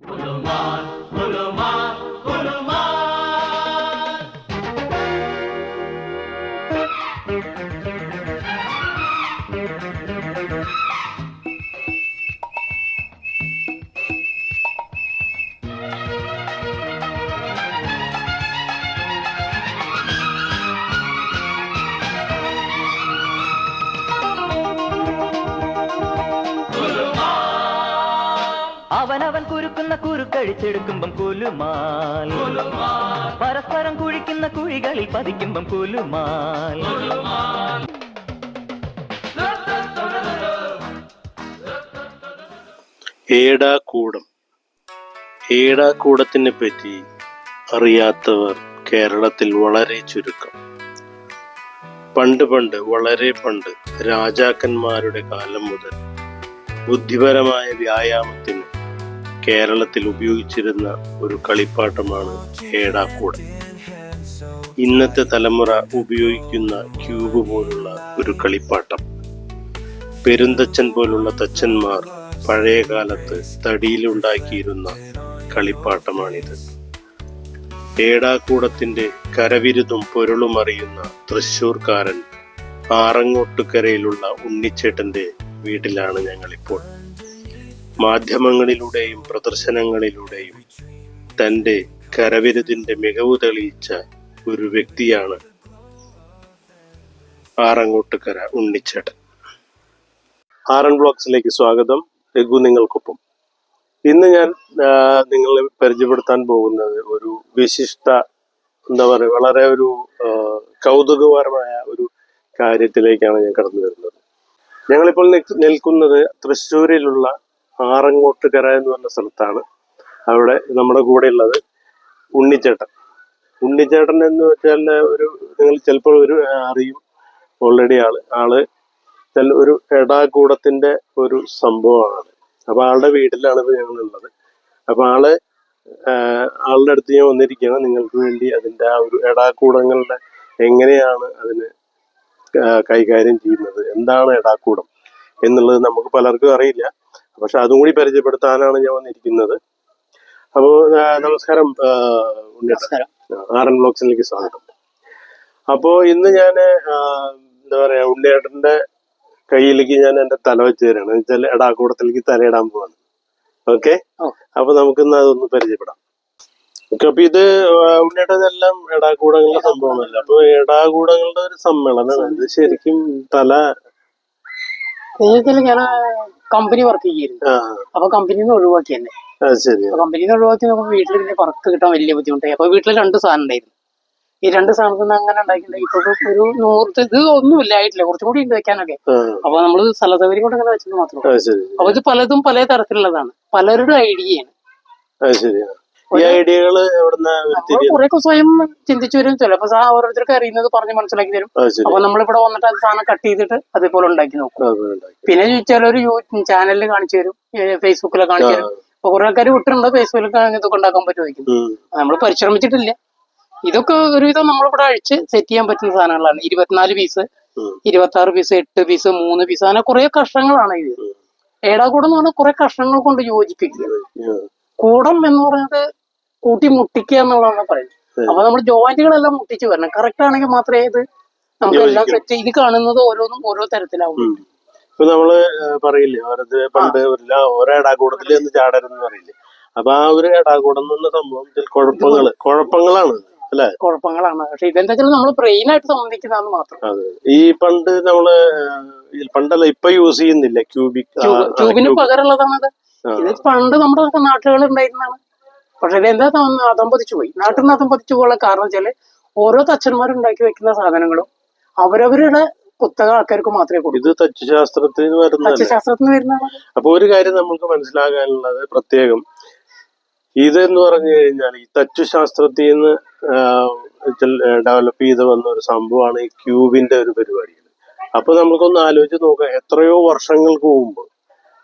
হলো মাঠ হলো കുരുക്കുന്ന കുരുക്കഴിച്ചെടുക്കുമ്പം കുലുമാൽ. പരസ്പരം കുഴിക്കുന്ന കുഴികളിൽ പതിക്കുമ്പം കുലുമാൽ. ഏടാകൂടം. ഏടാകൂടത്തിനെ പറ്റി അറിയാത്തവർ കേരളത്തിൽ വളരെ ചുരുക്കം. പണ്ട് പണ്ട് വളരെ പണ്ട് രാജാക്കന്മാരുടെ കാലം മുതൽ ബുദ്ധിപരമായ വ്യായാമത്തിന് കേരളത്തിൽ ഉപയോഗിച്ചിരുന്ന ഒരു കളിപ്പാട്ടമാണ് ഏടാക്കൂട ഇന്നത്തെ തലമുറ ഉപയോഗിക്കുന്ന ക്യൂബ് പോലുള്ള ഒരു കളിപ്പാട്ടം. പെരുന്തച്ഛൻ പോലുള്ള തച്ചന്മാർ പഴയ കാലത്ത് തടിയിലുണ്ടാക്കിയിരുന്ന കളിപ്പാട്ടമാണിത്. ഏടാക്കൂടത്തിന്റെ കരവിരുതും പൊരുളും അറിയുന്ന തൃശൂർക്കാരൻ ആറങ്ങോട്ടുകരയിലുള്ള ഉണ്ണിച്ചേട്ടന്റെ വീട്ടിലാണ് ഞങ്ങളിപ്പോൾ. മാധ്യമങ്ങളിലൂടെയും പ്രദർശനങ്ങളിലൂടെയും തന്റെ കരവിരുതിന്റെ മികവ് തെളിയിച്ച ഒരു വ്യക്തിയാണ് ആറങ്ങോട്ടുകര ഉണ്ണിച്ചേട്ടൻ. ആറൻ ബ്ലോഗ്സിലേക്ക് സ്വാഗതം. രഘു നിങ്ങൾക്കൊപ്പം. ഇന്ന് ഞാൻ നിങ്ങളെ പരിചയപ്പെടുത്താൻ പോകുന്നത് ഒരു വിശിഷ്ട എന്താ പറയുക വളരെ ഒരു കൗതുകപരമായ ഒരു കാര്യത്തിലേക്കാണ് ഞാൻ കടന്നു വരുന്നത്. ഞങ്ങളിപ്പോൾ നിൽക്കുന്നത് തൃശ്ശൂരിലുള്ള ആറങ്ങോട്ടുകര എന്ന് പറഞ്ഞ സ്ഥലത്താണ് അവിടെ നമ്മുടെ കൂടെ ഉള്ളത് ഉണ്ണിച്ചേട്ടൻ. ഉണ്ണിച്ചേട്ടൻ എന്ന് വെച്ചാൽ ഒരു നിങ്ങൾ ചിലപ്പോൾ ഒരു അറിയും. ഓൾറെഡി ആൾ. ആൾ ഒരു എടാകൂടത്തിന്റെ ഒരു സംഭവമാണ്. അപ്പൊ ആളുടെ വീട്ടിലാണ് ഇപ്പൊ ഞങ്ങൾ ഉള്ളത് അപ്പൊ ആൾ ആളുടെ അടുത്ത് ഞാൻ വന്നിരിക്കുകയാണ്. നിങ്ങൾക്ക് വേണ്ടി അതിന്റെ ആ ഒരു എടാകൂടങ്ങളുടെ എങ്ങനെയാണ് അതിന് കൈകാര്യം ചെയ്യുന്നത്? എന്താണ് എടാക്കൂടം എന്നുള്ളത് നമുക്ക് പലർക്കും അറിയില്ല. പക്ഷെ അതും കൂടി പരിചയപ്പെടുത്താനാണ് ഞാൻ വന്നിരിക്കുന്നത്. അപ്പോൾ നമസ്കാരം ആർ എൻ ബ്ലോക്സിലേക്ക് സ്വാഗതം. അപ്പോ ഇന്ന് ഞാൻ എന്താ പറയാ ഉണ്ണിയേട്ടന്റെ കയ്യിലേക്ക് ഞാൻ എന്റെ തല വെച്ച് തരാണ്. വെച്ചാൽ എടാക്കൂടത്തിലേക്ക് തലയിടാൻ പോവാണ്. ഓക്കെ. അപ്പൊ നമുക്ക് ഇന്ന് അതൊന്ന് പരിചയപ്പെടാം. ഓക്കെ അപ്പൊ ഇത് എല്ലാം എടാകൂടങ്ങളുടെ സംഭവമല്ല? അപ്പൊ എടാകൂടങ്ങളുടെ ഒരു സമ്മേളനമാണ്. ഇത് ശരിക്കും തല ഇതിൽ ഞാൻ കമ്പനി വർക്ക് ചെയ്യായിരുന്നു ആ. അപ്പൊ കമ്പനിയിൽ നിന്ന് ഒഴിവാക്കി തന്നെ കമ്പനിയിൽ നിന്ന് ഒഴിവാക്കി നോക്കുമ്പോൾ വീട്ടിൽ പിന്നെ വർക്ക് കിട്ടാൻ വലിയ ബുദ്ധിമുട്ടായി. അപ്പൊ വീട്ടിൽ രണ്ട് സാധനം ഉണ്ടായിരുന്നു. ഈ രണ്ട് സാധനത്തിൽ നിന്ന് അങ്ങനെ ഉണ്ടാക്കിയിട്ടുണ്ടെങ്കിൽ ഇപ്പൊ ഒരു നൂറ് ഇത് ഒന്നുമില്ല ആയിട്ടില്ല. കുറച്ചും കൂടി ഉണ്ട് വെക്കാനൊക്കെ. അപ്പൊ നമ്മൾ സ്ഥല സൗകര്യം കൊണ്ട് അങ്ങനെ വെച്ചത് മാത്രമേ അപ്പൊ ഇത് പലതും പല തരത്തിലുള്ളതാണ് പലരുടെ ഐഡിയയാണ് ഈ കുറെയൊക്കെ സ്വയം ചിന്തിച്ചു വരും. ചിലപ്പോ സാ- ഓരോരുത്തർക്ക് അറിയുന്നത് പറഞ്ഞ് മനസ്സിലാക്കി തരും. അപ്പൊ നമ്മളിവിടെ വന്നിട്ട് അത് സാധനം കട്ട് ചെയ്തിട്ട് അതേപോലെ ഉണ്ടാക്കി നോക്കും. പിന്നെ ചിലർ ചാനലിൽ കാണിച്ചു തരും. ഫേസ്ബുക്കിലൊക്കെ കാണിച്ചു തരും. അപ്പൊ കുറെ ആൾക്കാർ വിട്ടിട്ടുണ്ട് ഫേസ്ബുക്കിലൊക്കെ ഇതൊക്കെ ഉണ്ടാക്കാൻ പറ്റുമായിരിക്കും. നമ്മൾ പരിശ്രമിച്ചിട്ടില്ല. ഇതൊക്കെ ഒരുവിധം നമ്മളിവിടെ അഴിച്ച് സെറ്റ് ചെയ്യാൻ പറ്റുന്ന സാധനങ്ങളാണ്. ഇരുപത്തിനാല് പീസ്. ഇരുപത്തി ആറ് പീസ് എട്ട് പീസ് മൂന്ന് പീസ് അങ്ങനെ കുറെ കഷ്ണങ്ങളാണ് ഇത്. ഏടാകൂടം എന്ന് പറഞ്ഞാൽ കുറെ കഷ്ണങ്ങൾ കൊണ്ട് യോജിപ്പിക്കുക. കൂടം എന്ന് പറയുന്നത് കൂട്ടി മുട്ടിക്കുക എന്നുള്ളതാണ് പറയുന്നത്. അപ്പൊ നമ്മൾ ജോയിന്റുകളെല്ലാം മുട്ടിച്ച് വരണം. കറക്റ്റ് ആണെങ്കിൽ മാത്രമേ ഇത് നമുക്ക് എല്ലാം സെറ്റ് ഇത് കാണുന്നത് ഓരോന്നും ഓരോ തരത്തിലാവും. ഇപ്പൊ നമ്മൾ പറയില്ലേ അവരത് പണ്ട് ഒരു ഓരോ എടാകൂടത്തിൽ ഒന്ന് ചാടരുന്ന് പറയില്ലേ. അപ്പൊ ആ ഒരു ഇടാകൂടം എന്നുള്ള സംഭവം കുഴപ്പങ്ങൾ കുഴപ്പങ്ങളാണ് അല്ലെ? കുഴപ്പങ്ങളാണ്. പക്ഷെ ഇതെന്താ വെച്ചാൽ നമ്മൾ ബ്രെയിൻ ആയിട്ട് സംബന്ധിക്കുന്നതെന്ന് മാത്രം. ഈ പണ്ട് നമ്മൾ പണ്ടല്ല ഇപ്പൊ യൂസ് ചെയ്യുന്നില്ല ക്യൂബിക് ക്യൂബിന് പകരമുള്ളതാണത്? ഇത് പണ്ട് നമ്മുടെ നാട്ടുകളിൽ ഉണ്ടായിരുന്നതാണ്. പക്ഷെ ഇതെന്താ അതം അതമ്പതിച്ചു പോയി. നാട്ടിൽ നിന്ന് അതമ്പതിച്ചു പോകാനുള്ള കാരണം വെച്ചാൽ ഓരോ തച്ചന്മാരുണ്ടാക്കി വെക്കുന്ന സാധനങ്ങളും അവരവരുടെ കുത്തക ആൾക്കാർക്ക് മാത്രമേ കൊടുക്കൂ. ഇത് തച്ചുശാസ്ത്രത്തിൽ നിന്ന് വരുന്നതാണ്. അപ്പൊ ഒരു കാര്യം നമുക്ക് മനസ്സിലാകാനുള്ളത് പ്രത്യേകം. ഇതെന്ന് പറഞ്ഞു കഴിഞ്ഞാൽ ഈ തച്ചുശാസ്ത്രത്തിൽ നിന്ന് ഡെവലപ്പ് ചെയ്ത് വന്ന ഒരു സംഭവമാണ് ഈ ക്യൂബിന്റെ ഒരു പരിപാടികൾ. അപ്പൊ നമുക്കൊന്ന് ആലോചിച്ച് നോക്കാം എത്രയോ വർഷങ്ങൾക്ക് മുമ്പ്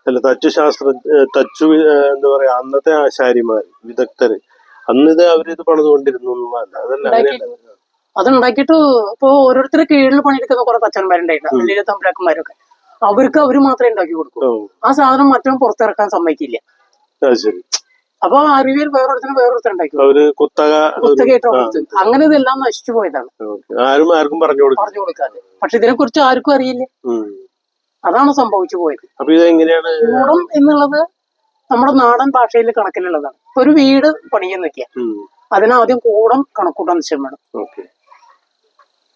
അല്ല തച്ചുശാസ്ത്ര തച്ചു എന്താ പറയാ അന്നത്തെ ആശാരിമാർ വിദഗ്ധര് അന്ന് ഇത് അവരിത് പണിതുകൊണ്ടിരുന്നു എന്നുള്ളതല്ല അതല്ല അങ്ങനെയല്ല. അത് ഉണ്ടാക്കിയിട്ട് ഇപ്പൊ ഓരോരുത്തരുടെ കീഴിൽ പണിയെടുക്കുന്ന കുറെ തച്ചന്മാരുണ്ടായിട്ടുണ്ട് വലിയ തമ്പരാക്കന്മാരൊക്കെ. അവർക്ക് അവർ മാത്രമേ ഉണ്ടാക്കി കൊടുക്കൂ. ആ സാധനം മറ്റും പുറത്തിറക്കാൻ സമ്മതിക്കില്ല. അപ്പൊ അറിവിൽ വേറൊരുത്തിന് വേറൊരുത്തൻ ഉണ്ടാക്കി അവർ കുത്തക കുത്തകയായിട്ട് അങ്ങനെ ഇതെല്ലാം നശിച്ചു പോയതാണ്. ആരും ആർക്കും പറഞ്ഞു കൊടുക്കും പറഞ്ഞു കൊടുക്കാതെ. പക്ഷെ ഇതിനെ കുറിച്ച് ആർക്കും അറിയില്ല. അതാണ് സംഭവിച്ചു പോയത്. അപ്പൊ കൂടം എന്നുള്ളത് നമ്മുടെ നാടൻ ഭാഷയിൽ കണക്കിലുള്ളതാണ് ഇപ്പൊ ഒരു വീട് പണിയെന്ന് വെക്കുക. അതിനാദ്യം കൂടം കണക്കൂട്ടാൻ നിശ്ചയം വേണം.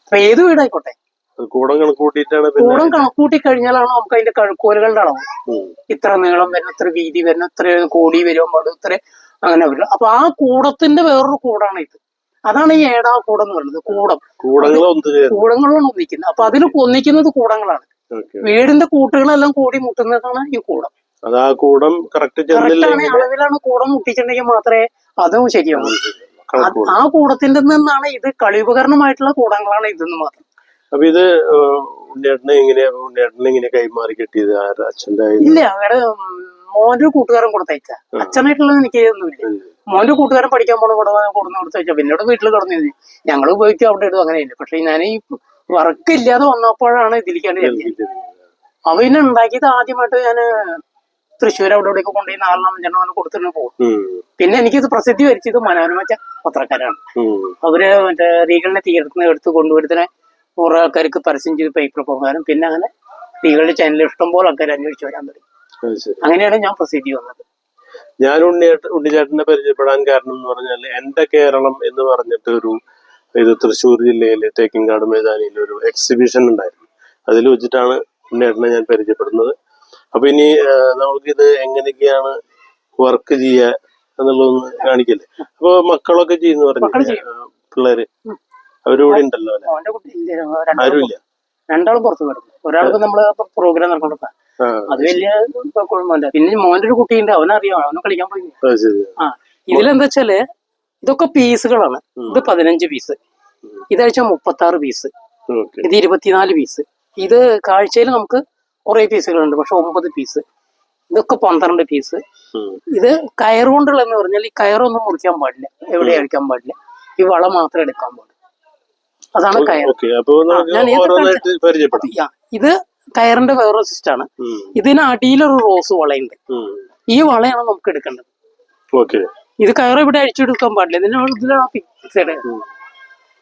അപ്പൊ ഏത് വീടായിക്കോട്ടെ? കൂടം കണക്കൂട്ടിയിട്ടാണ് കൂടം കണക്കൂട്ടി കഴിഞ്ഞാലാണ് നമുക്ക് അതിന്റെ കഴുക്കോലുകളുടെ അളവ്. ഇത്ര നീളം വരുന്ന ഇത്ര വീതി വരുന്ന ഇത്ര കോടി വരും പാടും ഇത്ര അങ്ങനെ വരും. അപ്പൊ ആ കൂടത്തിന്റെ വേറൊരു കൂടാണ് ഇത്. അതാണ് ഈ ഏടാ കൂടം. എന്ന് പറയുന്നത് കൂടം കൂടങ്ങൾ കൂടങ്ങളാണ് ഒന്നിക്കുന്നത് അപ്പൊ അതിൽ ഒന്നിക്കുന്നത് കൂടങ്ങളാണ്. വീടിന്റെ കൂട്ടുകളെല്ലാം കൂടി മുട്ടുന്നതാണ് ഈ കൂടം. അത് ആ കൂടം കറക്റ്റ് അളവിലാണ് കൂടം മുട്ടിച്ചിട്ടുണ്ടെങ്കിൽ മാത്രമേ അതും ശരിയാവും. ആ കൂടത്തിന്റെ നിന്നാണ് ഇത് കളിയുപകരണമായിട്ടുള്ള കൂടങ്ങളാണ് ഇതെന്ന് മാത്രം. അപ്പൊ ഇത് ഏഹ്, ഉണ്ണിയേട്ടനെ എങ്ങനെയാ ഉണ്ണിയേട്ടനെ ഇങ്ങനെ കൈമാറി കിട്ടിയത് അച്ഛന്റെ ഇല്ല അവിടെ മോന്റെ കൂട്ടുകാരൻ കൊടുത്തയച്ച. അച്ഛനായിട്ടുള്ളത് എനിക്ക് ഒന്നുമില്ല മോന്റെ കൂട്ടുകാരൻ പഠിക്കാൻ പോണ ഇവിടെ കൊടുന്ന് കൊടുത്തയച്ച. പിന്നീട് വീട്ടിൽ കിടന്നു ഞങ്ങൾ ഉപയോഗിക്കും അവിടെ ഇടും അങ്ങനെയില്ല. പക്ഷെ ഞാൻ ഈ വർക്ക് ഇല്ലാതെ വന്നപ്പോഴാണ് ഇതിലേക്കാണ് ചെറിയത് അവ പിന്നെ ഉണ്ടാക്കിയത് ആദ്യമായിട്ട് ഞാൻ തൃശ്ശൂർ അവിടെ ഇവിടെയൊക്കെ കൊണ്ടുപോയി നാലെണ്ണം അഞ്ചെണ്ണം അങ്ങനെ കൊടുത്തിട്ട് പോകും. പിന്നെ എനിക്കിത് പ്രസിദ്ധി വരിച്ചത് മനോരമ പത്രക്കാരാണ്. അവർ മറ്റേ റീഗളിനെ തീർന്ന് എടുത്ത് കൊണ്ടുവരുത്തിനെ കുറെ ആൾക്കാർക്ക് പരസ്യം ചെയ്ത് പേപ്പർ പോകാനും പിന്നെ അങ്ങനെ റീഗളുടെ ചാനൽ ഇഷ്ടം പോലെ ആൾക്കാർ അന്വേഷിച്ച് വരാൻ തുടങ്ങി. അങ്ങനെയാണ് ഞാൻ പ്രസിദ്ധി വന്നത്. ഞാൻ ഉണ്ണിയേട്ട ഉണ്ണിചേട്ടനെ പരിചയപ്പെടാൻ കാരണം എന്ന് പറഞ്ഞാൽ എന്റെ കേരളം എന്ന് പറഞ്ഞിട്ട് ഒരു ഇത് തൃശ്ശൂർ ജില്ലയിലെ തേക്കിൻകാട് മൈതാനിയിൽ ഒരു എക്സിബിഷൻ ഉണ്ടായിരുന്നു. അതിൽ വെച്ചിട്ടാണ് ഉണ്ണിയേട്ടനെ ഞാൻ പരിചയപ്പെടുന്നത്. അപ്പൊ ഇനി നമുക്ക് നമുക്കിത് എങ്ങനെയൊക്കെയാണ് വർക്ക് ചെയ്യുക എന്നുള്ളതൊന്ന് കാണിക്കല്ലേ? അപ്പൊ മക്കളൊക്കെ ചെയ്യുന്ന പറഞ്ഞു. പിള്ളേര്. അവരിവിടെ ഉണ്ടല്ലോ ആരുമില്ല രണ്ടാളും പുറത്ത് കിടക്കും ഒരാൾക്ക് നമ്മൾ പ്രോഗ്രാം നടക്കൊടുക്കാം അത് വലിയ കുഴപ്പമില്ല പിന്നെ മോന്റെ ഒരു കുട്ടിയുണ്ട് അവനറിയാം അവന് കളിക്കാൻ പോയി. ആ ഇതിലെന്താ വെച്ചാൽ ഇതൊക്കെ പീസുകളാണ്. ഇത് പതിനഞ്ച് പീസ്. ഇതാഴ്ച മുപ്പത്തി ആറ് പീസ്. ഇത് ഇരുപത്തിനാല് പീസ്. ഇത് കാഴ്ചയിൽ നമുക്ക് കുറെ പീസുകളുണ്ട് പക്ഷെ ഒമ്പത് പീസ്. ഇതൊക്കെ പന്ത്രണ്ട് പീസ്. ഇത് കയറുകൊണ്ടുള്ള എന്ന് പറഞ്ഞാൽ ഈ കയറൊന്നും മുറിക്കാൻ പാടില്ല. എവിടെ അഴിക്കാൻ പാടില്ല. ഈ വള മാത്രം എടുക്കാൻ പാടുള്ളൂ. അതാണ് കയർ. ഞാൻ ഇത് കയറിന്റെ വേറെ സിസ്റ്റാണ്. ഇതിന് അടിയിലൊരു റോസ് വളയുണ്ട്. ഈ വളയാണ് നമുക്ക് എടുക്കേണ്ടത്. ഓക്കെ. ഇത് കയറി ഇവിടെ അഴിച്ചെടുക്കാൻ പാടില്ല. ഇതിന് ഇതിലാണ് ഫിക്സഡ്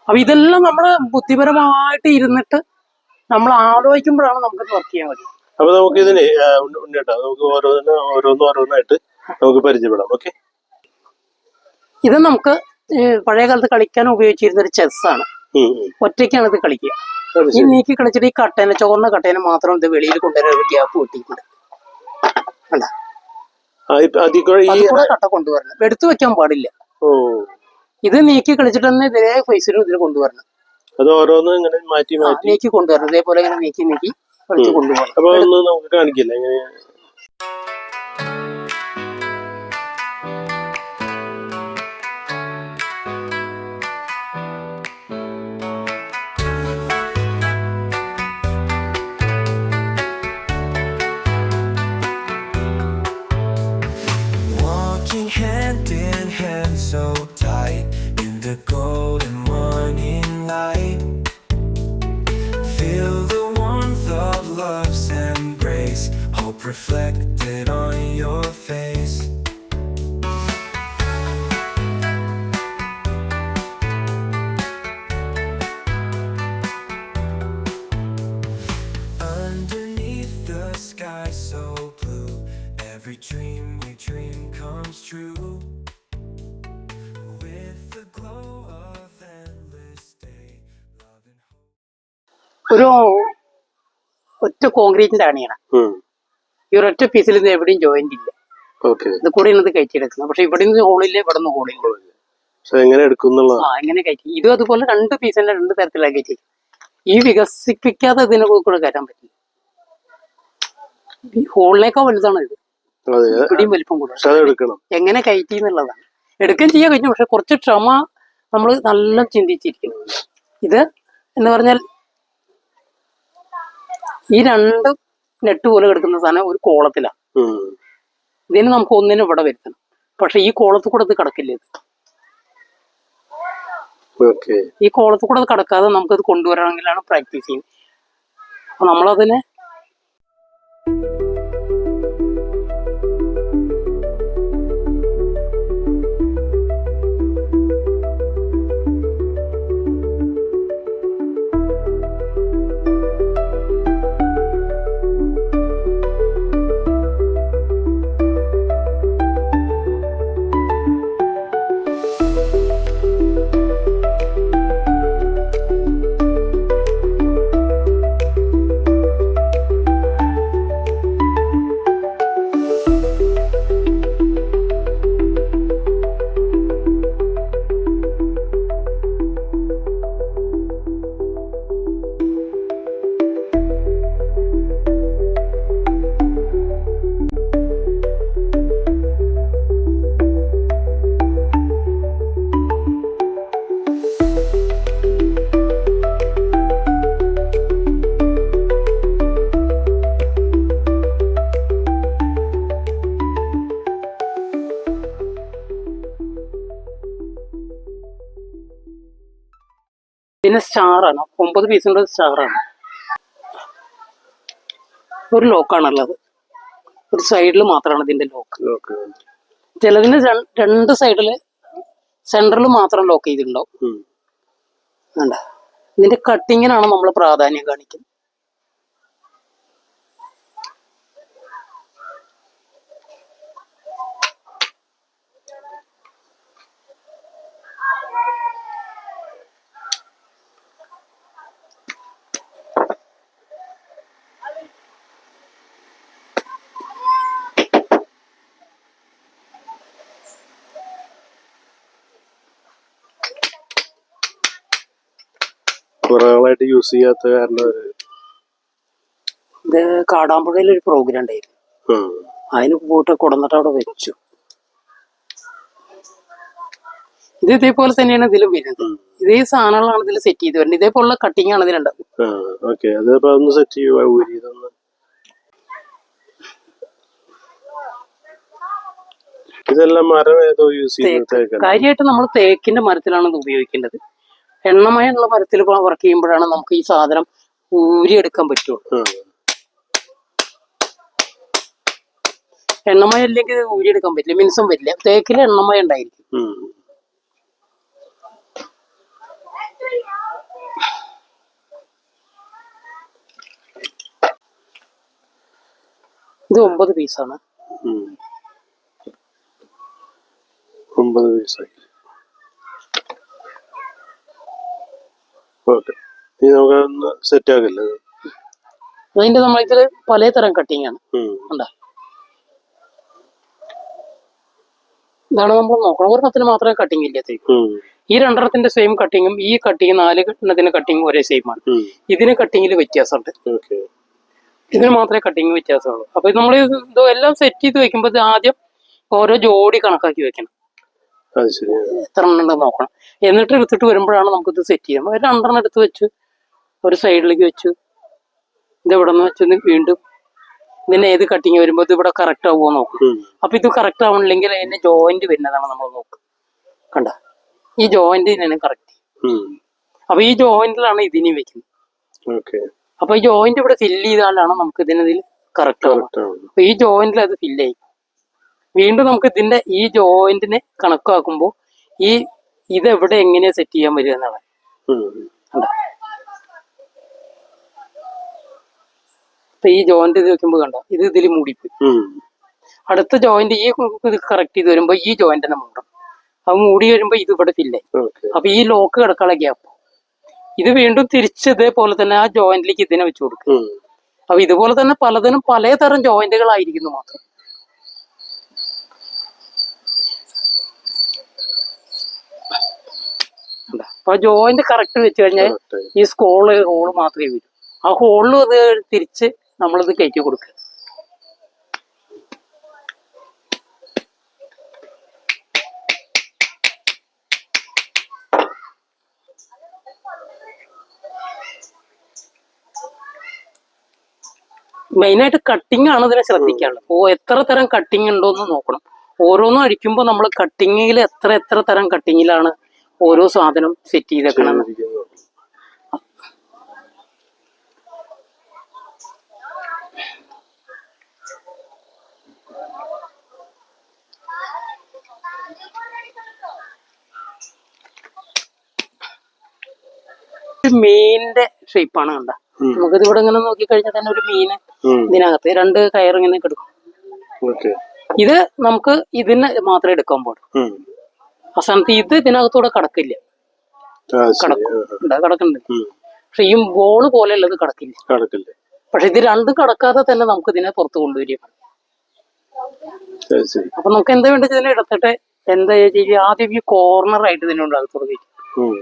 അപ്പൊ ഇതെല്ലാം നമ്മൾ ബുദ്ധിപരമായിട്ട് ഇരുന്നിട്ട് നമ്മൾ ആലോചിക്കുമ്പോഴാണ് നമുക്ക് വർക്ക് ചെയ്യാൻ പറ്റും അപ്പൊ നമുക്ക് ഇതിന് ഉണ്ണിട്ടാ നമുക്ക് ഓരോന്ന് ഓരോന്ന് ഓരോന്നായിട്ട് നമുക്ക് പരിചയപ്പെടാം. ഓക്കെ ഇത് നമുക്ക് പഴയ കാലത്ത് കളിക്കാൻ ഉപയോഗിച്ചിരുന്ന ഒരു ചെസ് ആണ്. ഒറ്റയ്ക്കാണ് ഇത് കളിക്കുക. ഈ നീക്കി കളിച്ചിട്ട് ഈ കട്ടേനെ ചുവന്ന കട്ടേനെ മാത്രം ഇത് വെളിയിൽ കൊണ്ടുവരാൻ ഒരു ഗ്യാപ്പ് കിട്ടിയിട്ടുണ്ട്. കണ്ട അതിൽ കൂടെ ഈ അത് കൂടെ കട്ട കൊണ്ടുവരണം. എടുത്തു വെക്കാൻ പാടില്ല. ഇത് നീക്കി കളിച്ചിട്ട് തന്നെ ഇതേ ഫേസിലും ഇതിൽ കൊണ്ടുവരണം. അത് ഓരോന്ന് ഇങ്ങനെ മാറ്റി മാറ്റി. നീക്കി കൊണ്ടുവരണം. ഇതേപോലെ ഇങ്ങനെ നീക്കി നീക്കി കളിച്ച് കൊണ്ടുപോകണം. അപ്പൊ ഒന്ന് നമുക്ക് കാണിക്കില്ല. reflected on your face. Underneath the sky so blue, every dream we dream comes true. With the glow of endless day, love and hope. ഒരു ഒറ്റ കോൺക്രീറ്റിന്റെ അണിയാണ് ഈ ഒരൊറ്റ പീസിൽ ഇത് എവിടെയും ജോയിന്റ് ഇല്ല. ഇത് കൂടെ ഇന്നത് കയറ്റിയെടുക്കുന്നത് പക്ഷെ ഇവിടെ നിന്ന് ഹോളില്ല ഇവിടെ നിന്ന് ഹോളില്ല എങ്ങനെ എടുക്കും എന്നുള്ളതാണ് ആ എങ്ങനെ കയറ്റി? ഇതും അതുപോലെ രണ്ട് പീസിന്റെ രണ്ട് തരത്തിലാണ് കയറ്റി ഈ വികസിപ്പിക്കാതെ ഇതിനെ കൂടെ കയറ്റാൻ പറ്റില്ല. ഈ ഹോളിനേക്കാൾ വലുതാണ് ഇത്. ഇവിടെയും വലിപ്പം കൂടുതൽ എങ്ങനെ കയറ്റി എന്നുള്ളതാണ്. എടുക്കുകയും ചെയ്യാൻ കഴിഞ്ഞു. പക്ഷെ കുറച്ച് ക്ഷമ നമ്മൾ നല്ല ചിന്തിച്ചിരിക്കുന്നു. ഇത് എന്ന് പറഞ്ഞാൽ ഈ രണ്ട് നെട്ട് പോലെ കിടക്കുന്ന സാധനം ഒരു കോളത്തിലാണ്. ഇതിന് നമുക്ക് ഒന്നിനും ഇവിടെ വരുത്തണം. പക്ഷെ ഈ കോളത്തിൽ കൂടെ ഇത് കിടക്കില്ല ഇത്? ഈ കോളത്തിൽ കൂടെ അത് കിടക്കാതെ നമുക്കത് കൊണ്ടുവരണമെങ്കിലാണ് പ്രാക്ടീസ് ചെയ്യുന്നത്. അപ്പൊ നമ്മളതിനെ പിന്നെ സ്റ്റാറാണ്. ഒമ്പത് പീസിന്റെ സ്റ്റാറാണ്. ഒരു ലോക്കാണുള്ളത്. ഒരു സൈഡിൽ മാത്രമാണ് ഇതിന്റെ ലോക്ക്. ചിലതിന് രണ്ട് സൈഡിൽ സെന്ററിൽ മാത്രം ലോക്ക് ചെയ്തിട്ടുണ്ടാവും. ഇതിന്റെ കട്ടിങ്ങിനാണ് നമ്മൾ പ്രാധാന്യം കാണിക്കുന്നത്. കുറെ നാളായിട്ട് യൂസ് ചെയ്യാത്ത കാരണം? ഇത് കാടാമ്പുഴയിൽ ഒരു പ്രോഗ്രാം ഉണ്ടായിരുന്നു. അതിന് പോയിട്ട് കൊടന്നിട്ട് അവിടെ വെച്ചു. ഇത് ഇതേപോലെ തന്നെയാണ് ഇതിലും വരുന്നത്. ഇതേ സാധനങ്ങളാണ് ഇതിൽ സെറ്റ് ചെയ്ത് വരുന്നത്. ഇതേപോലുള്ള കട്ടിങ് ആണ് ഇതിലുണ്ടാവും ഒന്ന് സെറ്റ് ചെയ്യുക ഇതെല്ലാം മരം ഏതോ യൂസ് കാര്യമായിട്ട് നമ്മൾ തേക്കിന്റെ മരത്തിലാണ് ഇത് ഉപയോഗിക്കേണ്ടത്. എണ്ണമയുള്ള മരത്തിൽ വർക്ക് ചെയ്യുമ്പോഴാണ് നമുക്ക് ഈ സാധനം ഊരിയെടുക്കാൻ പറ്റുള്ളൂ. എണ്ണമയ ഇല്ലെങ്കിൽ ഊരി ഊരിയെടുക്കാൻ പറ്റില്ല. മിനുസം പറ്റില്ല. തേക്കിൽ എണ്ണമയ ഉണ്ടായിരിക്കും. ഇത് ഒമ്പത് പീസാണ് ഒമ്പത് വയസ്സായി ഓക്കെ. ഇനി നമുക്ക് ഒന്ന് സെറ്റ് ആക്കില്ല? അതിന്റെ നമ്മളിതിൽ പലതരം കട്ടിങ് ആണ്. ഉണ്ടാ ഇതാണ് നമ്മൾ നോക്കണം. ഒരെണ്ണത്തിന് മാത്രമേ കട്ടിങ് ഇല്ലാത്തേക്ക് ഈ രണ്ടെണ്ണത്തിന്റെ സെയിം കട്ടിങ്ങും ഈ കട്ടിങ് നാല് എണ്ണത്തിന്റെ കട്ടിങ്ങും ഒരേ സെയിം ആണ്. ഇതിന് കട്ടിങ്ങിൽ വ്യത്യാസമുണ്ട്. ഇതിന് മാത്രമേ കട്ടിങ് വ്യത്യാസമുള്ളൂ. അപ്പൊ നമ്മൾ എല്ലാം സെറ്റ് ചെയ്ത് വെക്കുമ്പോൾ ആദ്യം ഓരോ ജോഡി കണക്കാക്കി വെക്കണം. അത് എത്ര എണ്ണം നോക്കണം. എന്നിട്ട് എടുത്തിട്ട് വരുമ്പോഴാണ് നമുക്കിത് സെറ്റ് ചെയ്യാം. ഒരു രണ്ടെണ്ണം എടുത്ത് വെച്ചു. ഒരു സൈഡിലേക്ക് വെച്ചു. ഇത് എവിടെ നിന്ന് വെച്ചു? വീണ്ടും ഇതിന് ഏത് കട്ടിങ് വരുമ്പോൾ ഇത് ഇവിടെ കറക്റ്റ് ആവുമോ നോക്കും. അപ്പൊ ഇത് കറക്റ്റ് ആവണില്ലെങ്കിൽ അതിന്റെ ജോയിന്റ് വരുന്നതാണ് നമ്മൾ നോക്കുക. കണ്ട? ഈ ജോയിന്റ് ഇതിനാണ് കറക്റ്റ്. അപ്പൊ ഈ ജോയിന്റിലാണ് ഇതിനെ വെക്കുന്നത്. അപ്പൊ ഈ ജോയിന്റ് ഇവിടെ ഫില്ല് ചെയ്താലാണ് നമുക്ക് ഇതിനതിൽ കറക്റ്റ് ആവുക. അപ്പൊ ഈ ജോയിന്റിൽ അത് ഫില്ലായി വീണ്ടും നമുക്ക് ഇതിന്റെ ഈ ജോയിന്റിനെ കണക്കാക്കുമ്പോൾ ഈ ഇത് എവിടെ എങ്ങനെ സെറ്റ് ചെയ്യാൻ വരിക എന്നാണ്. ഈ ജോയിന്റ് ഇത് വെക്കുമ്പോൾ കണ്ടോ? ഇത് ഇതിൽ മൂടിപ്പോയി. അടുത്ത ജോയിന്റ് ഈ ഇത് കറക്റ്റ് ചെയ്ത് വരുമ്പോൾ ഈ ജോയിന്റ് തന്നെ മൂടണം അത് മൂടി വരുമ്പോൾ ഇത് ഇവിടെ ഫില്ലായി അപ്പൊ ഈ ലോക്ക് കിടക്കാനുള്ള ഗ്യാപ്പ് ഇത് വീണ്ടും തിരിച്ച് ഇതേപോലെ തന്നെ ആ ജോയിന്റിലേക്ക് ഇതിനെ വെച്ചു കൊടുക്കും. അപ്പൊ ഇതുപോലെ തന്നെ പലതിനും പലതരം ജോയിന്റുകളായിരിക്കുന്നു മാത്രം കണ്ടോ? അപ്പൊ ജോയിന്റ് കറക്റ്റ് വെച്ച് കഴിഞ്ഞാൽ ഈ സ്കോൾ ഹോൾ മാത്രമേ വരൂ. ആ ഹോളിൽ അത് തിരിച്ച് നമ്മളിത് കയറ്റി കൊടുക്കുക മെയിനായിട്ട് കട്ടിംഗ് ആണ് ഇതിനെ ശ്രദ്ധിക്കാനുള്ളത്. ഓ എത്ര തരം കട്ടിങ് ഉണ്ടോ എന്ന് നോക്കണം. ഓരോന്നും അടിക്കുമ്പോൾ നമ്മൾ കട്ടിങ്ങിൽ എത്ര എത്ര തരം കട്ടിങ്ങിലാണ് ഓരോ സാധനം സെറ്റ് ചെയ്തേക്കണം മീനിന്റെ ഷേപ്പാണ് കണ്ട. നമുക്കിത് ഇവിടെ ഇങ്ങനെ നോക്കി കഴിഞ്ഞാൽ തന്നെ ഒരു മീന്. ഇതിനകത്ത് രണ്ട് കയർ ഇങ്ങനെ കിടക്കും ഇത് നമുക്ക് ഇതിന് മാത്രമേ എടുക്കാൻ ഉം. ആ സ്ഥാനത്ത് ഇത് ഇതിനകത്തൂടെ കടക്കില്ല. കടക്കും. കിടക്കുന്നുണ്ട്. പക്ഷെ ഈ ബോൾ പോലെയുള്ളത് കടക്കില്ല. കടക്കില്ല. പക്ഷെ ഇത് രണ്ടും കടക്കാതെ തന്നെ നമുക്ക് ഇതിനെ പുറത്ത് കൊണ്ടുവരിക അപ്പൊ നമുക്ക് എന്താ വേണ്ടത് ഇതിനെ എടുത്തിട്ട് എന്താ ചെയ്യുക ആദ്യം ഈ കോർണർ ആയിട്ട് ഇതിനെ അത് തുടങ്ങി ഉം.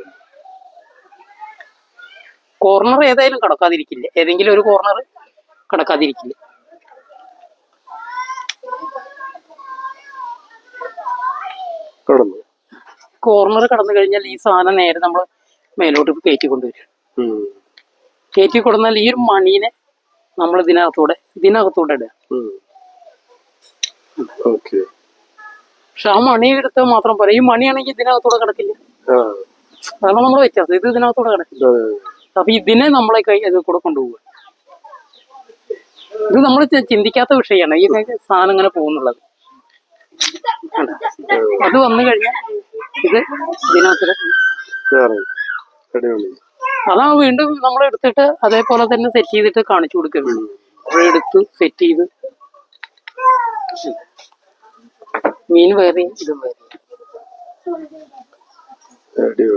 കോർണർ ഏതായാലും കടക്കാതിരിക്കില്ല. ഏതെങ്കിലും ഒരു കോർണർ കടക്കാതിരിക്കില്ല. കടന്നു. കോർണർ കടന്നു കഴിഞ്ഞാൽ ഈ സാധനം നേരെ നമ്മൾ മേലോട്ട് കയറ്റി കൊണ്ടുവരും. കയറ്റി കൊടുന്നാൽ ഈ ഒരു മണീനെ നമ്മൾ ഇതിനകത്തൂടെ ഇതിനകത്തൂടെ ഇടുക. പക്ഷെ ആ മണി എടുത്താൽ മാത്രം പോരാ. ഈ മണിയാണെങ്കിൽ ഇതിനകത്തൂടെ കിടക്കില്ല. കാരണം നമ്മൾ വ്യത്യാസം. ഇത് ഇതിനകത്തൂടെ കിടക്കില്ല. അപ്പൊ ഇതിനെ നമ്മളെ കൈ ഇത് കൂടെ കൊണ്ടുപോവുക. ഇത് നമ്മൾ ചിന്തിക്കാത്ത വിഷയമാണ് ഈ സാധനം ഇങ്ങനെ പോകുന്നുള്ളത്? അത് വന്നു കഴിഞ്ഞാൽ ഇത് ഇതിനകത്ത് വേറെ അടിപൊളി അതാ വീണ്ടും നമ്മൾ എടുത്തിട്ട് അതേപോലെ തന്നെ സെറ്റ് ചെയ്തിട്ട് കാണിച്ചു കൊടുക്കുക വേണം ഇവിടെ എടുത്ത് സെറ്റ് ചെയ്ത് മീൻ വേറെ ഇതും വേറെ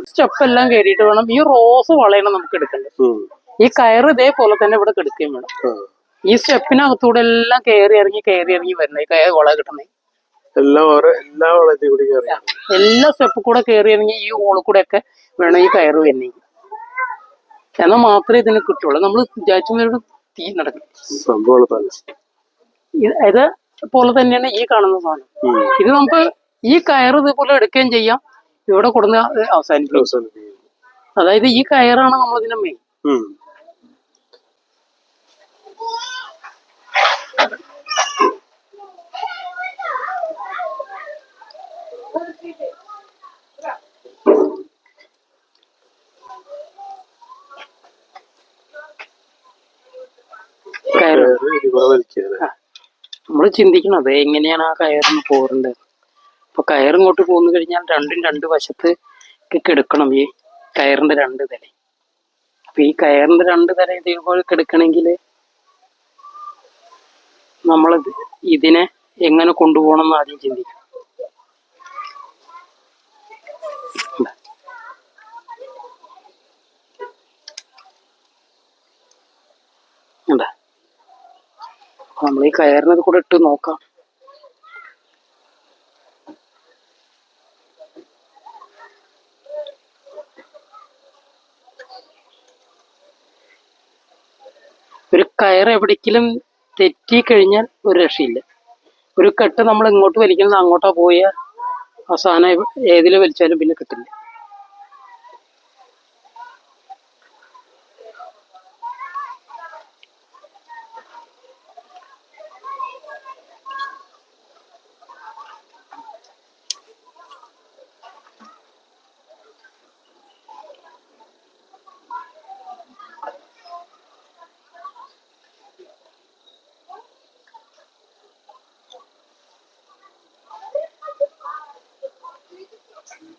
സ്റ്റെപ്പ് എല്ലാം കയറിയിട്ട് വേണം. ഈ റോസ് വളയണം നമുക്ക് എടുക്കേണ്ടത്. ഉം. ഈ കയറ് ഇതേപോലെ തന്നെ ഇവിടെ കെടുക്കുകയും വേണം. ഈ സ്റ്റെപ്പിനകത്തൂടെ എല്ലാം കയറി ഇറങ്ങി കയറി ഇറങ്ങി വരണം. ഈ കയറ് വള കിട്ടണേ. എല്ലാം കൂടി കയറി എല്ലാ സ്റ്റെപ്പ് കൂടെ കയറിയാണെങ്കിൽ ഈ ഓൾ കൂടെ ഒക്കെ വേണമെങ്കിൽ കയറി വരണേ എന്നാൽ മാത്രമേ ഇതിന് കിട്ടുള്ളൂ. നമ്മൾ വിചാരിച്ചവരോട് തീ നടക്കും. സംഭവം തന്നെ ഇത് പോലെ തന്നെയാണ് ഈ കാണുന്ന സാധനം. ഇത് നമുക്ക് ഈ കയറ് ഇതുപോലെ എടുക്കുകയും ചെയ്യാം. ഇവിടെ കൊടുന്ന് അവസാനിക്കും. അതായത് ഈ കയറാണ് നമ്മളിതിന്റെ മെയിൻ കയറ് നമ്മൾ ചിന്തിക്കണം അത് എങ്ങനെയാണ് ആ കയറിന് പോരേണ്ടത് അപ്പൊ കയറിങ്ങോട്ട് പോന്നു കഴിഞ്ഞാൽ രണ്ടും രണ്ട് വശത്ത് കിടക്കണം ഈ കയറിന്റെ രണ്ട് തല. അപ്പൊ ഈ കയറിന്റെ രണ്ട് തല ഇതേപോലെ കിടക്കണമെങ്കിൽ നമ്മൾ ഇതിനെ എങ്ങനെ കൊണ്ടുപോകണം എന്ന് ആദ്യം ചിന്തിക്കണം. എന്താ നമ്മൾ ഈ കയറിനത് കൂടെ ഇട്ട് നോക്കാം. ഒരു കയർ എവിടേക്കെങ്കിലും തെറ്റി കഴിഞ്ഞാൽ ഒരു രക്ഷയില്ല. ഒരു കെട്ട് നമ്മൾ ഇങ്ങോട്ട് വലിക്കുന്നത് അങ്ങോട്ടാ പോയ അവസാനം ഏതിൽ വലിച്ചാലും പിന്നെ കിട്ടില്ല.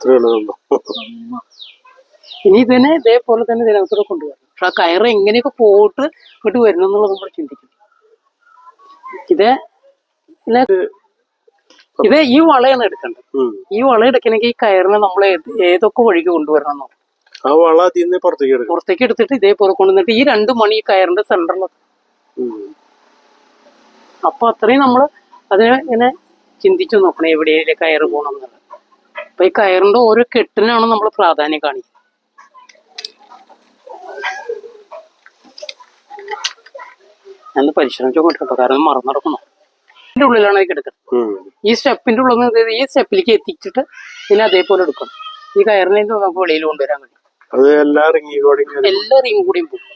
അത്രേ ഉള്ളൂ. ഇനി ഇതിനെ ഇതേപോലെ തന്നെ ഇതിനകത്തൂടെ കൊണ്ടുവരണം. പക്ഷെ ആ കയറ് എങ്ങനെയൊക്കെ പോയിട്ട് ഇങ്ങോട്ട് വരണം എന്നുള്ളത് നമ്മൾ ചിന്തിക്കും. ഇത് ഇത് ഈ വളയാണ് എടുക്കേണ്ടത്. ഈ വള എടുക്കണമെങ്കിൽ ഈ കയറിനെ നമ്മൾ ഏത് ഏതൊക്കെ വഴിക്ക് കൊണ്ടുവരണം എന്നോ ആ വള അതിൽ നിന്ന് പുറത്തേക്ക് എടുക്കും പുറത്തേക്ക് എടുത്തിട്ട് ഇതേപോലെ കൊണ്ടുവന്നിട്ട് ഈ രണ്ട് മണി ഈ കയറിന്റെ സെന്ററിൽ. അപ്പൊ അത്രയും നമ്മൾ അതിനെ ഇങ്ങനെ ചിന്തിച്ചു നോക്കണം എവിടെയെങ്കിലും കയറ് പോകണം എന്നുള്ളത്. അപ്പൊ ഈ കയറിന്റെ ഓരോ കെട്ടിനാണ് നമ്മൾ പ്രാധാന്യം കാണിക്കുന്നത്. ഞാൻ പരിശ്രമിച്ചോ കേട്ടോ കാരണം മറന്നു നടക്കണോ ഇതിന്റെ ഉള്ളിലാണ് ഇത് കിടക്കുന്നത് ഈ സ്റ്റെപ്പിന്റെ ഉള്ളിൽ നിന്ന് ഈ സ്റ്റെപ്പിലേക്ക് എത്തിച്ചിട്ട് പിന്നെ അതേപോലെ എടുക്കണം. ഈ കയറിനെ നമുക്ക് വെളിയിൽ കൊണ്ടുവരാൻ കഴിയും. അത് എല്ലാ റിങ്ങും കൂടി ഇങ്ങനെ എല്ലാ റിങ്ങും കൂടിയും പോകും.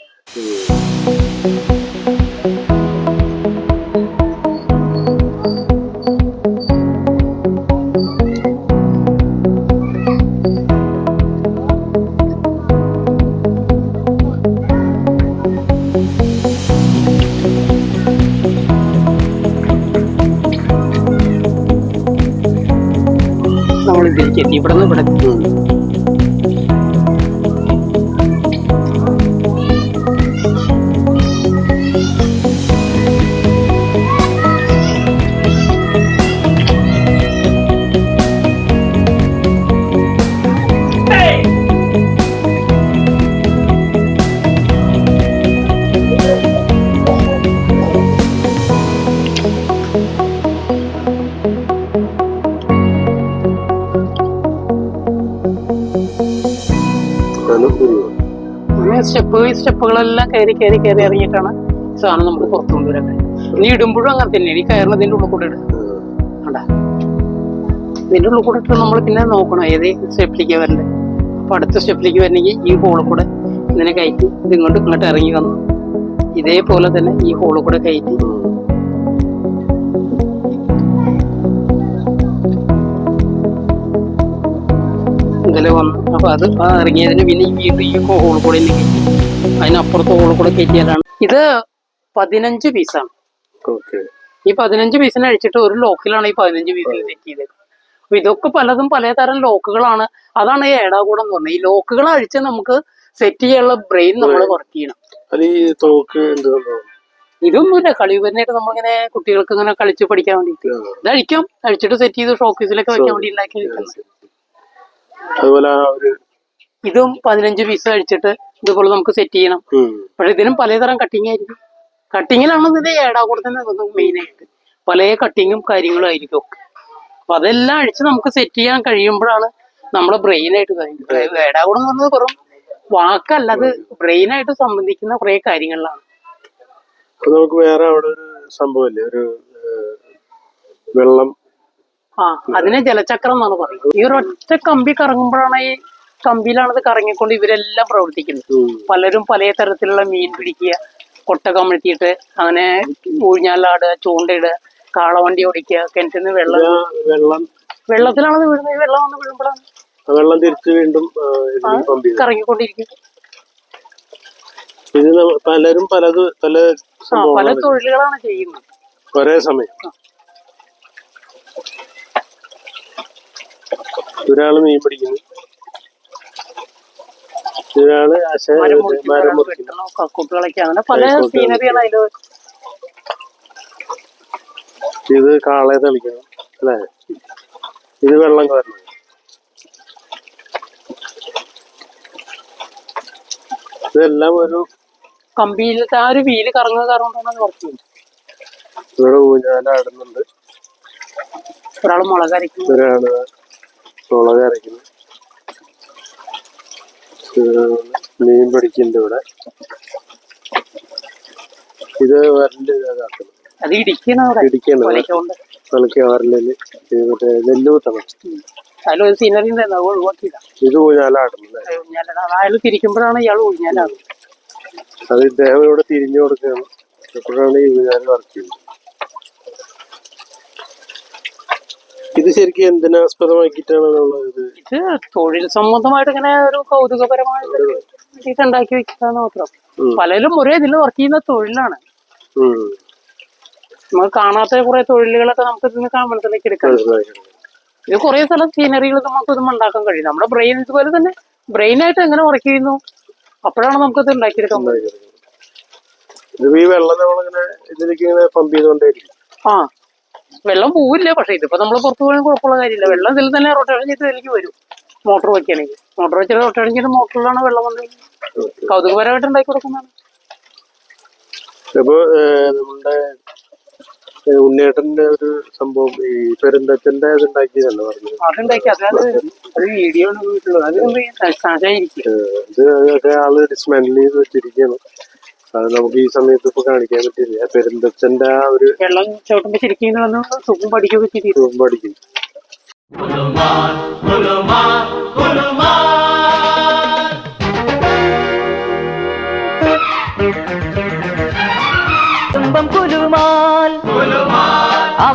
ഇതിലേക്ക് എത്തി സ്റ്റെപ്പ് സ്റ്റെപ്പുകളെല്ലാം കയറി കയറി കയറി ഇറങ്ങിയിട്ടാണ്. സാധനം നമുക്ക് പുറത്തു കൊണ്ടുവരാൻ കഴിയും ഇനി ഇടുമ്പോഴും അങ്ങനെ തന്നെ. ഈ കയറിന് ഇതിന്റെ ഉള്ളിൽ കൂടെ ഇടുക കണ്ടാ? ഇതിന്റെ ഉള്ളിൽ കൂടെ ഇട്ട് നമ്മൾ പിന്നെ നോക്കണം. ഏത് സ്റ്റെപ്പിലേക്ക് വരണ്ടേ? അപ്പൊ അടുത്ത സ്റ്റെപ്പിലേക്ക് വരണമെങ്കിൽ ഈ ഹോളിൽ കൂടെ ഇങ്ങനെ കയറ്റി ഇതിങ്ങോട്ട് ഇങ്ങോട്ട് ഇറങ്ങി വന്നു. ഇതേപോലെ തന്നെ ഈ ഹോളിൽ കൂടെ കയറ്റി. അപ്പൊ അത് ഇറങ്ങിയതിന് പിന്നെ ഈ വീണ്ടും ഈ അതിനപ്പുറത്ത് ഹോൾ കയറ്റിയതാണ്. കയറ്റിയാലാണ് ഇത് പതിനഞ്ച് പീസാണ് ഈ പതിനഞ്ച് പീസിനെ അഴിച്ചിട്ട് ഒരു ലോക്കിലാണ് ഈ പതിനഞ്ച് പീസിൽ സെറ്റ് ചെയ്തത്. അപ്പൊ ഇതൊക്കെ പലതും പലതരം ലോക്കുകളാണ് അതാണ് ഈ ഏടാകൂടം എന്ന് പറഞ്ഞത്. ഈ ലോക്കുകൾ അഴിച്ച് നമുക്ക് സെറ്റ് ചെയ്യാനുള്ള ബ്രെയിൻ നമ്മൾ വർക്ക് ചെയ്യണം? ഇതൊന്നുമില്ല. കളിവരനായിട്ട് നമ്മളിങ്ങനെ കുട്ടികൾക്ക് ഇങ്ങനെ കളിച്ച് പഠിക്കാൻ വേണ്ടിയിട്ട്. ഇത് അഴിക്കാം. അഴിച്ചിട്ട് സെറ്റ് ചെയ്ത് ഷോക്കേസിലൊക്കെ വെക്കാൻ വേണ്ടി ഉണ്ടാക്കി വെക്കുന്നത്. അതുപോലെ ഇതും പതിനഞ്ച് പീസ് അഴിച്ചിട്ട് ഇതുപോലെ നമുക്ക് സെറ്റ് ചെയ്യണം. പക്ഷെ ഇതിനും പലതരം കട്ടിങ് ആയിരിക്കും. കട്ടിങ്ങിലാണ് ഇതിന്റെ ഏടാകൂടത്തിന് മെയിൻ ആയിട്ട്. പല കട്ടിങ്ങും കാര്യങ്ങളും ആയിരിക്കും ഒക്കെ. അപ്പൊ അതെല്ലാം അഴിച്ച് നമുക്ക് സെറ്റ് ചെയ്യാൻ കഴിയുമ്പോഴാണ് നമ്മുടെ ബ്രെയിൻ ആയിട്ട് കാര്യം ഏടാകൂടം എന്ന് പറഞ്ഞത് വെറും വാക്കല്ല അത് ബ്രെയിൻ ആയിട്ട് സംബന്ധിക്കുന്ന കുറെ കാര്യങ്ങളിലാണ്. നമുക്ക് വേറെ അവിടെ ഒരു സംഭവമില്ലേ? ഒരു വെള്ളം ആ അതിനെ ജലചക്രം എന്നാണ് പറയുന്നത്. ഈ ഒരൊറ്റ കമ്പി കറങ്ങുമ്പോഴാണ് ഈ കമ്പിയിലാണത് കറങ്ങിക്കൊണ്ട് ഇവരെല്ലാം പ്രവർത്തിക്കുന്നത്. പലരും പല തരത്തിലുള്ള മീൻ പിടിക്കുക കൊട്ട കമഴ്ത്തിയിട്ട് അങ്ങനെ ഊഞ്ഞാലാടുക ചൂണ്ടയിടുക കാളവണ്ടി ഓടിക്കുക കിണറ്റിൽ നിന്ന് വെള്ളം വെള്ളം. വെള്ളത്തിലാണത് വീഴുന്നത്. വെള്ളം വന്ന് വീഴുമ്പോഴാണ് വെള്ളം തിരിച്ച് വീണ്ടും കറങ്ങിക്കൊണ്ടിരിക്കും ഇത് പലരും പലത് പല പല തൊഴിലുകളാണ് ചെയ്യുന്നത്. ഒരേ സമയം. ഒരാൾ മീൻ പിടിക്കുന്നു. ഒരാൾ മരം മുറിക്കുന്നു. കക്കൂട്ടുകളൊക്കെ അങ്ങനെ പല സീനറിയാണ് ഇത് കാളയെ തെളിക്കണം അല്ലേ? ഇത് വെള്ളം കയറണം ഇതെല്ലാം ഒരു കമ്പിയിലത്തെ ആ ഒരു വീൽ കറങ്ങുക കാരണം വർക്ക് ചെയ്യുന്നത് ഇവിടെ ഊഞ്ഞാലാടുന്നുണ്ട്. ഒരാൾ മുളകരയ്ക്കും ഒരാൾ മുളക് അരയ്ക്കുന്നു. മീൻ പിടിക്കുന്നുണ്ട് ഇവിടെ. ഇത് ഇതാക്കണം. ഇടിക്കണം വരലിൽ മറ്റേ അതിലൊരു സീനറി ഉണ്ടായിരുന്നു ഇത് അയാൾ തിരിക്കുമ്പോഴാണ് ഇയാൾ അത് ഇദ്ദേഹം ഇവിടെ തിരിഞ്ഞു കൊടുക്കുകയാണ്. അപ്പോഴാണ് ഈ ഊഞ്ഞാൽ വർക്ക് ചെയ്യുന്നത് ഇത് ശരിക്കും എന്തിനാസ്പദമാക്കിയിട്ടാണ് നമ്മളത് ഇത് ഇത് തൊഴിൽ സംബന്ധമായിട്ട് ഇങ്ങനെ ഒരു കൗതുകപരമായിട്ട് ഉണ്ടാക്കി വെക്കാന്ന് മാത്രം. പലരും ഒരേ ഇതിൽ വർക്ക് ചെയ്യുന്ന തൊഴിലാണ്. നമ്മൾ കാണാത്ത കുറെ തൊഴിലുകളൊക്കെ നമുക്ക് ഇതിന് കാമ്പളത്തിലേക്ക് എടുക്കാം. ഇത് കുറെ സ്ഥലം സീനറികൾ നമുക്ക് ഇതും ഉണ്ടാക്കാൻ കഴിയും. നമ്മുടെ ബ്രെയിൻ ഇതുപോലെ തന്നെ ബ്രെയിൻ ആയിട്ട് എങ്ങനെ വർക്ക് ചെയ്യുന്നു? അപ്പോഴാണ് നമുക്ക് ഇത് ഉണ്ടാക്കിയെടുക്കാൻ ഇത് ഈ വെള്ളം നമ്മളിങ്ങനെ ഇതിലേക്ക് ഇങ്ങനെ പമ്പ് ചെയ്തുകൊണ്ടേയിരിക്കും. ആ. വെള്ളം പോവില്ല. പക്ഷെ ഇതിപ്പോ നമ്മൾ പുറത്തു പോയാൽ കുഴപ്പമുള്ള കാര്യമില്ല. വെള്ളം ഇതിൽ തന്നെ റൊട്ടേഷൻ ചെയ്ത് ഇതിലേക്ക് വരും. മോട്ടോർ വെക്കുകയാണെങ്കിൽ. മോട്ടോർ വെച്ചാൽ റൊട്ടേഷൻ ചെയ്ത് മോട്ടറിലാണ് വെള്ളം വന്നത്. കൗതുകപരമായിട്ട് ഉണ്ടാക്കി കൊടുക്കുന്നതാണ്. ഇപ്പോ നമ്മുടെ ഉണ്ണേട്ടന്റെ ഒരു സംഭവം ഈ പെരുന്തച്ചന്റെ അത് ഉണ്ടാക്കിയതല്ല പറഞ്ഞത്? അതുണ്ടാക്കി. അതായത് ഒരു വീഡിയോ വീട്ടിലുള്ളത്. അത് ഇത് ഡിസ്മാൻഡിൽ ചെയ്ത് വെച്ചിരിക്കുകയാണ്. അത് നമുക്ക് ഈ സമയത്ത് ഇപ്പൊ കാണിക്കാൻ പറ്റില്ല. പെരുന്തച്ഛന്റെ ആ ഒരു വെള്ളം ചവിട്ടുമ്പോ ശരിക്കും സുഖം പഠിക്കുകയൊക്കെ ചെയ്തു സുഖം പഠിക്കും.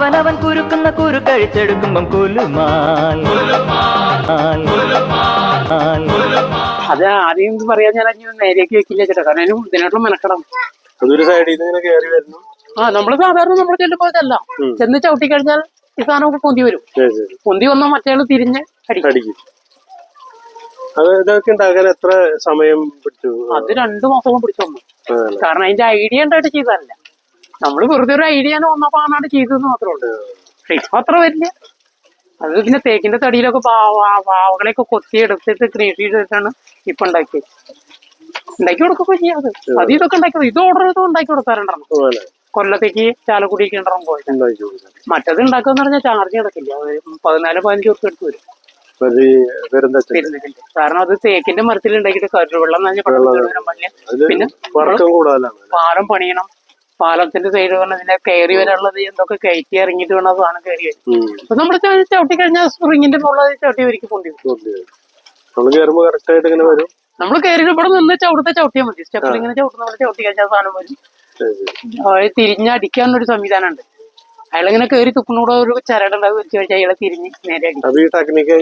അവനവൻ കുരുക്കുന്ന കുരു കഴിച്ചെടുക്കുമ്പം കുലുമാൽ അത് ആദ്യം പറയാൻ ഞാൻ നേരേക്ക് നേരെയൊക്കെ വെക്കില്ല ചേട്ടാ. കാരണം അതിന് ഇതിനായിട്ടുള്ള മെനക്കെടാം. അതൊരു സൈഡിൽ നിന്ന് ഇങ്ങനെ കയറി വരുന്നു ആ നമ്മൾ സാധാരണ നമ്മൾ ചെല്ലുമ്പോഴല്ല ഉം. ചെന്ന് ചവിട്ടി കഴിഞ്ഞാൽ ഈ സാധനം പൊന്തി വരും. പൊന്തി വന്നാൽ മറ്റേ തിരിഞ്ഞ് അടിക്കും ഇതൊക്കെ ഉണ്ടാക്കാൻ എത്ര സമയം പിടിച്ചു? അത് രണ്ടു മാസം പിടിച്ചു കാരണം അതിന്റെ ഐഡിയ ഉണ്ടായിട്ട് ചെയ്തതല്ല. നമ്മൾ വെറുതെ ഒരു ഐഡിയ വന്നപ്പോ ആണ് ചെയ്തതെന്ന് മാത്രമേ ഉള്ളൂ പക്ഷെ ഇപ്പൊ അത്ര വരില്ല അത് പിന്നെ തേക്കിന്റെ തടിയിലൊക്കെ പാവ- പാവകളെയൊക്കെ കൊത്തി എടുത്തിട്ട് കൃഷി ചെയ്തിട്ടാണ് ഇപ്പൊ ഉണ്ടാക്കിയത്. ഉണ്ടാക്കി കൊടുക്കൊക്കെ ചെയ്യാത് അത്. ഇതൊക്കെ ഉണ്ടാക്കി ഇത് ഓർഡർ ചെയ്ത് ഉണ്ടാക്കി കൊടുക്കാറുണ്ടെന്ന് കൊല്ലത്തേക്ക് ചാലക്കുടിക്ക് ഉണ്ടാവും പോയി മറ്റത് ഉണ്ടാക്കുക പറഞ്ഞാൽ ചാർജ് കിടക്കില്ല പതിനാല് പതിനഞ്ച് ഉറുപ്പ് എടുത്ത് വരും. കാരണം അത് തേക്കിന്റെ മരത്തിൽ ഉണ്ടാക്കിയിട്ട് കരു വെള്ളം നനഞ്ഞ് പിന്നെ പാലം പണിയണം. പാലത്തിന്റെ സൈഡ് വേണം ഇതിനെ കയറി വരാനുള്ളത് എന്തൊക്കെ കയറ്റി ഇറങ്ങിയിട്ട് വേണം അതാണ് സാധനം കയറി വരും. അപ്പൊ നമ്മൾ ചവിട്ടി കഴിഞ്ഞാൽ സ്പ്രിങ്ങിന്റെ മുകളിൽ ചവിട്ടി ഒരുക്കി ഇങ്ങനെ വരും. നമ്മൾ കയറി ഇവിടെ നിന്ന് ചവിടത്തെ ചവിട്ടിയാൽ മതി. സ്റ്റെപ്പിൽ ഇങ്ങനെ ചവിട്ടുന്ന പോലെ ചവിട്ടി കഴിഞ്ഞാൽ സാധനം വരും. തിരിഞ്ഞടിക്കാനൊരു സംവിധാനം ഉണ്ട് അയാളിങ്ങനെ കയറി തുപ്പിനൂടെ ഒരു ചരടുണ്ടാവും വെച്ച് കഴിഞ്ഞാൽ അയാളെ തിരിഞ്ഞ് നേരെ അടിക്കും. ടെക്നിക്ക്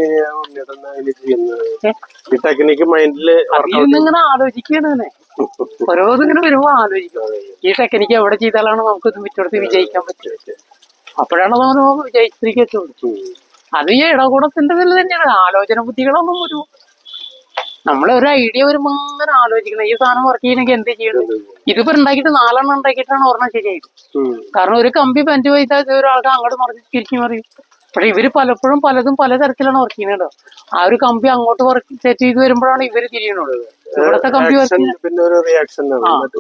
അതിൽ ഇങ്ങനെ ആലോചിക്കുകയാണ് ഓരോന്നും ഇങ്ങനെ വരുമ്പോ ആലോചിക്കും. ഈ ടെക്നിക്ക് എവിടെ ചെയ്താലാണ് നമുക്ക് ഇത് വിജയിക്കാൻ പറ്റുക. അപ്പോഴാണ് നമ്മൾ വിജയിച്ചിരിക്കത്തുള്ളൂ അത് ഈ ഇടകൂടത്തിന്റെ ഇതിൽ തന്നെയാണ്. ആലോചന ബുദ്ധികളൊന്നും ഒരു നമ്മളെ ഒരു ഐഡിയ വരുമ്പോ അങ്ങനെ ആലോചിക്കണം. ഈ സാധനം വർക്ക് ചെയ്യണമെങ്കിൽ എന്ത് ചെയ്യണം? ഇതിപ്പോ ഉണ്ടാക്കിയിട്ട് നാലെണ്ണം ഉണ്ടാക്കിയിട്ടാണ് ഒരെണ്ണം ശരിയായത്. കാരണം ഒരു കമ്പി പഞ്ച് പൈസ ഒരാൾക്ക് അങ്ങോട്ട് മറിച്ച് തിരിച്ചു മറിയും. പക്ഷെ ഇവർ പലപ്പോഴും പലതും പലതരത്തിലാണ് വർക്ക് ചെയ്യുന്നത് ആ ഒരു കമ്പി അങ്ങോട്ട് വർക്ക് സെറ്റ് ചെയ്ത് വരുമ്പോഴാണ് ഇവർ തിരിയണുള്ളത് ഇവിടുത്തെ കമ്പി പിന്നെ ഒരു റിയാക്ഷൻ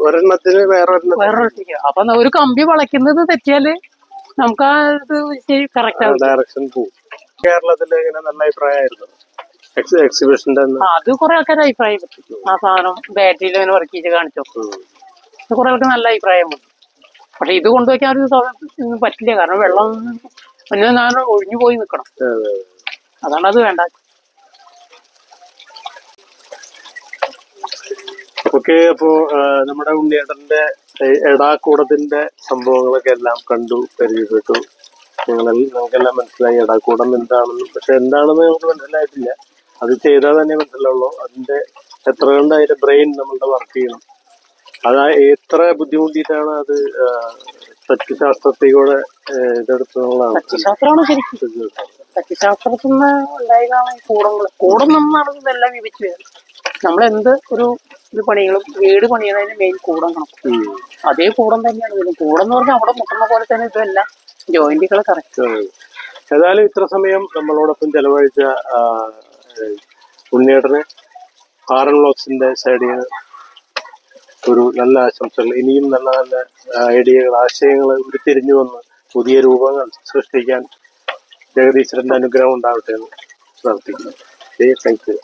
ഒരെണ്ണത്തിന്. അപ്പൊ ഒരു കമ്പി വളയ്ക്കുന്നത് തെറ്റിയാൽ നമുക്ക് ആ ഇത് കറക്റ്റ് ആവും. ഡയറക്ഷൻ പോകും കേരളത്തിൽ ഇങ്ങനെ നല്ല അഭിപ്രായമായിരുന്നു. എക്സിബിഷന്റെ അന്ന്. ആ, അത് കുറെ ആൾക്കാർ അഭിപ്രായം പറ്റും ആ സാധനം ബാറ്ററിയിൽ അങ്ങനെ വർക്ക് ചെയ്ത് കാണിച്ചു. കുറെ ആൾക്ക് നല്ല അഭിപ്രായം പക്ഷെ ഇത് കൊണ്ടുവയ്ക്കാൻ ഒരു പറ്റില്ല. കാരണം വെള്ളം പിന്നെ ഞാൻ ഒഴിഞ്ഞു പോയി നിൽക്കണം അതെ. അതാണ് അത് വേണ്ട. ഓക്കെ അപ്പോ നമ്മുടെ ഉണ്ണിയേട്ടന്റെ എടാക്കൂടത്തിന്റെ സംഭവങ്ങളൊക്കെ എല്ലാം കണ്ടു പരിചയപ്പെട്ടു. ഞങ്ങളെ നമുക്കെല്ലാം മനസ്സിലായി എടാക്കൂടം എന്താണെന്നും. പക്ഷെ എന്താണെന്ന് നമുക്ക് മനസ്സിലായിട്ടില്ല. അത് ചെയ്താൽ തന്നെ മനസ്സിലാവുള്ളൂ. അതിന്റെ എത്ര കണ്ട് അതിന്റെ ബ്രെയിൻ നമ്മളുടെ വർക്ക് ചെയ്യണം. അത് എത്ര ബുദ്ധിമുട്ടിയിട്ടാണ് അത് ഇതെടുത്തതാണ് തച്ചുശാസ്ത്രമാണ് ശരിക്കും സത്യശാസ്ത്രത്തിൽ നിന്ന് ഉണ്ടായതാണ് ഈ കൂടങ്ങൾ. കൂടം നിന്നാണ് ഇതെല്ലാം വിഭജിച്ചു വരുന്നത് നമ്മളെന്ത് ഒരു ഇത് പണികളും വീട് പണിയുന്നതിന് മെയിൻ കൂടം കണക്കും അതേ കൂടം തന്നെയാണ് വരുന്നത് കൂടം എന്ന് പറഞ്ഞാൽ അവിടെ മുട്ടുന്ന പോലെ തന്നെ ഇതെല്ലാം ജോയിന്റുകൾ കറക്റ്റ്. ഏതായാലും ഇത്ര സമയം നമ്മളോടൊപ്പം ചെലവഴിച്ച ഉണ്ണിയേട്ടന് ആറൻ വ്ളോഗ്സിന്റെ സൈഡിൽ നിന്ന് ഒരു നല്ല ആശംസകൾ. ഇനിയും നല്ല നല്ല ഐഡിയകൾ ആശയങ്ങൾ ഉരുത്തിരിഞ്ഞു വന്ന് പുതിയ രൂപങ്ങൾ സൃഷ്ടിക്കാൻ ജഗദീശ്വരന്റെ അനുഗ്രഹം ഉണ്ടാവട്ടെ എന്ന് പ്രാർത്ഥിക്കുന്നു. Thank you